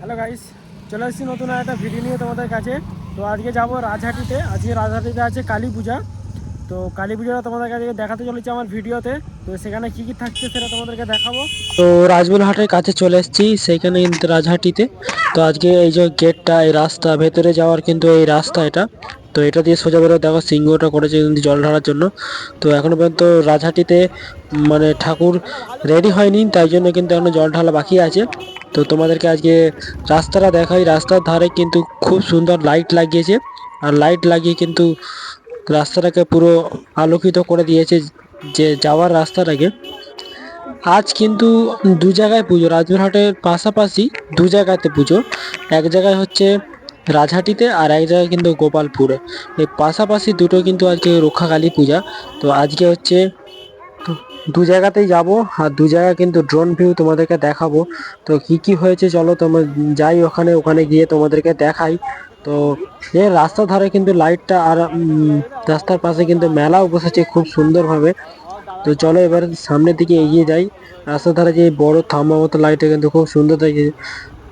Hello guys চলে এসেছি নতুন একটা ভিডিও নিয়ে তোমাদের কাছে। তো আজকে যাব রাজহাটিতে। আজকে রাজহাটিতে আছে কালী পূজা। তো কালী পূজাটা তোমাদের কাছে দেখাতে চলেছি আমার ভিডিওতে। তো সেখানে কি কি থাকছে সেটা তোমাদেরকে দেখাবো। তো রাজমহল হাটের কাছে চলে এসেছি, সেইখানে কিন্তু রাজহাটিতে। তো আজকে এই যে গেটটা, এই রাস্তা, ভেতরে যাওয়ার কিন্তু এই রাস্তা এটা। তো এটা দিয়ে সোজা বেরো দেখো, সিংহটা করেছে কিন্তু জল ঢালার জন্য। তো এখনও পর্যন্ত রাজহাটিতে মানে ঠাকুর রেডি হয়নি, তাই জন্য কিন্তু এখনও জল ঢালা বাকি আছে। তো তোমাদেরকে আজকে রাস্তাটা দেখাই। রাস্তার ধারে কিন্তু খুব সুন্দর লাইট লাগিয়েছে। আর লাইট লাগিয়ে কিন্তু রাস্তাটাকে পুরো আলোকিত করে দিয়েছে যে যাওয়ার রাস্তাটাকে। আজ কিন্তু দু জায়গায় পুজো রাজবাড়হাটের পাশাপাশি দু জায়গাতে পুজো। এক জায়গায় হচ্ছে রাজহাটিতে আর এক জায়গায় কিন্তু গোপালপুরে। এই পাশাপাশি দুটো কিন্তু আজকে রক্ষাকালী পূজা। তো আজকে হচ্ছে দু- জায়গাতেই যাব, আর দু জায়গা কিন্তু ড্রোন ভিউ তোমাদেরকে দেখাবো। তো কি কি হয়েছে চলো তোমরা যাই ওখানে ওখানে গিয়ে তোমাদেরকে দেখাই। তো এই রাস্তার ধারে কিন্তু লাইটটা আর রাস্তার পাশে কিন্তু মেলাও বসেছে খুব সুন্দরভাবে। তো চলো এবার সামনের দিকে এগিয়ে যাই। রাস্তার ধারে যে বড় থাম্বা মতো লাইটটা কিন্তু খুব সুন্দর দেখে,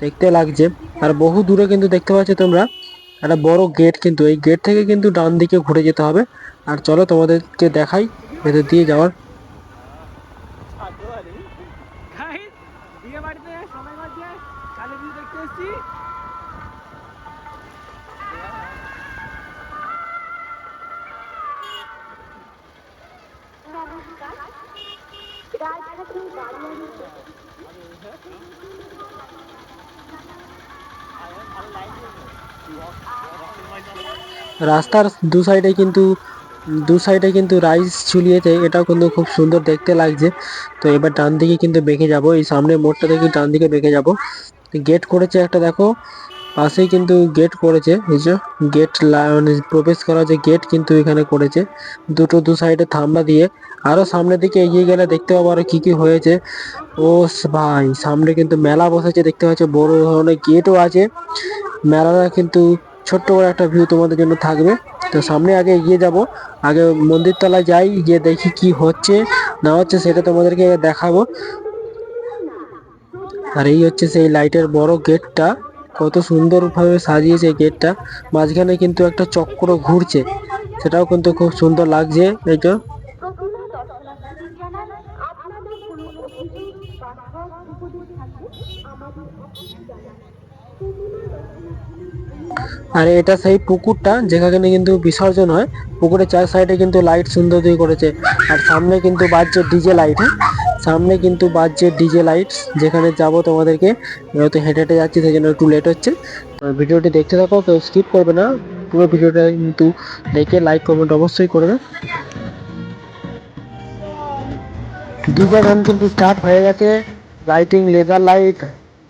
দেখতে লাগছে। আর বহু দূরে কিন্তু দেখতে পাচ্ছ তোমরা, একটা বড় গেট কিন্তু, এই গেট থেকে কিন্তু ডান দিকে ঘুরে যেতে হবে। আর চলো তোমাদেরকে দেখাই, ভেতর দিয়ে যাওয়ার। রাস্তার দু সাইডে কিন্তু, দু সাইডে কিন্তু রাইস ঝুলিয়েছে, এটাও কিন্তু খুব সুন্দর দেখতে লাগছে। তো এবার ডান দিকে কিন্তু বেঁকে যাব, এই সামনে মোড়টা থেকে ডান দিকে বেঁকে যাব। গেট করেছে একটা, দেখো। পাশেই কিন্তু গেট করেছে, এই যে গেট মানে প্রবেশ করা যে গেট কিন্তু এখানে করেছে। দুটো দু সাইডে থাম্বা দিয়ে, আরও সামনের দিকে এগিয়ে গেলে দেখতে পাবো আরও কি কি হয়েছে। ও ভাই, সামনে কিন্তু মেলা বসেছে, দেখতে পাচ্ছ বড় ধরনের গেটও আছে। মেলাটা কিন্তু ছোট্ট করে একটা ভিউ তোমাদের জন্য থাকবে। তো সামনে আগে এগিয়ে যাব, আগে মন্দির তলায় যাই, গিয়ে দেখি কি হচ্ছে, না হচ্ছে সেটা তোমাদেরকে দেখাবো। আর এই হচ্ছে সেই লাইটের বড় গেটটা কত সুন্দরভাবে সাজিয়েছে গেটটা। মাঝখানে কিন্তু একটা চক্র ঘুরছে। সেটাও কিন্তু খুব সুন্দর লাগছে জানান আর এটা সেই পুকুরটা, যেখানে কিন্তু বিসর্জন হয়। পুকুরের চার সাইডে কিন্তু লাইট সুন্দর দিয়ে করেছে। আর সামনে কিন্তু বাজছে ডিজে লাইট হ্যাঁ? সামনে কিন্তু বাজছে ডিজে লাইট যেখানে যাব তোমাদেরকে। হয়তো হেঁটে হেঁটে যাচ্ছি, সেই জন্য একটু লেট হচ্ছে। ভিডিওটি দেখতে থাকো কেউ স্কিপ করবে না। পুরো ভিডিওটা কিন্তু দেখে লাইক কমেন্ট অবশ্যই করবে। ডিজে গান কিন্তু স্টার্ট হয়ে গেছে। লাইটিং লেজার লাইট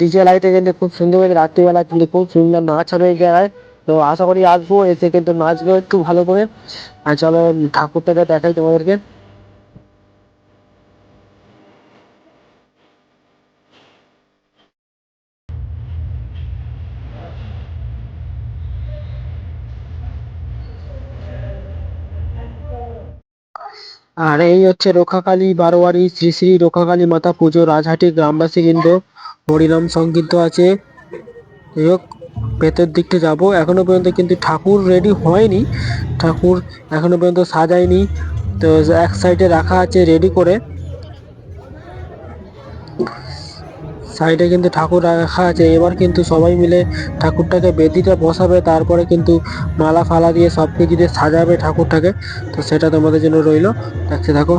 ডিজে লাইটে কিন্তু খুব সুন্দর হয়েছে রাত্রিবেলা কিন্তু খুব সুন্দর নাচ হবে জায়গায় তো আশা করি আসব, এসে কিন্তু নাচবো একটু ভালো করে। আর চলো ঠাকুরটাকে দেখাই তোমাদেরকে। আর এই হচ্ছে রক্ষাকালী বারোয়ারি, শ্রী শ্রী রক্ষাকালী মাতা পুজো, রাজহাটি গ্রামবাসী কিন্তু হরিনাম সংকীর্ত আছে। হোক ভেতর দিকটা যাব। এখনও পর্যন্ত কিন্তু ঠাকুর রেডি হয়নি। ঠাকুর এখনও পর্যন্ত সাজায়নি। তো এক সাইডে রাখা আছে রেডি করে। সাইডে কিন্তু ঠাকুর রাখা আছে। এবার কিন্তু সবাই মিলে ঠাকুরটাকে বেদিতে বসাবে, তারপরে কিন্তু মালা ফালা দিয়ে সব কিছু দিয়ে সাজাবে ঠাকুরটাকে। তো সেটা তোমাদের জন্য রইল। দেখতে থাকো।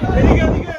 ਠੀਕ ਹੈ ਠੀਕ ਹੈ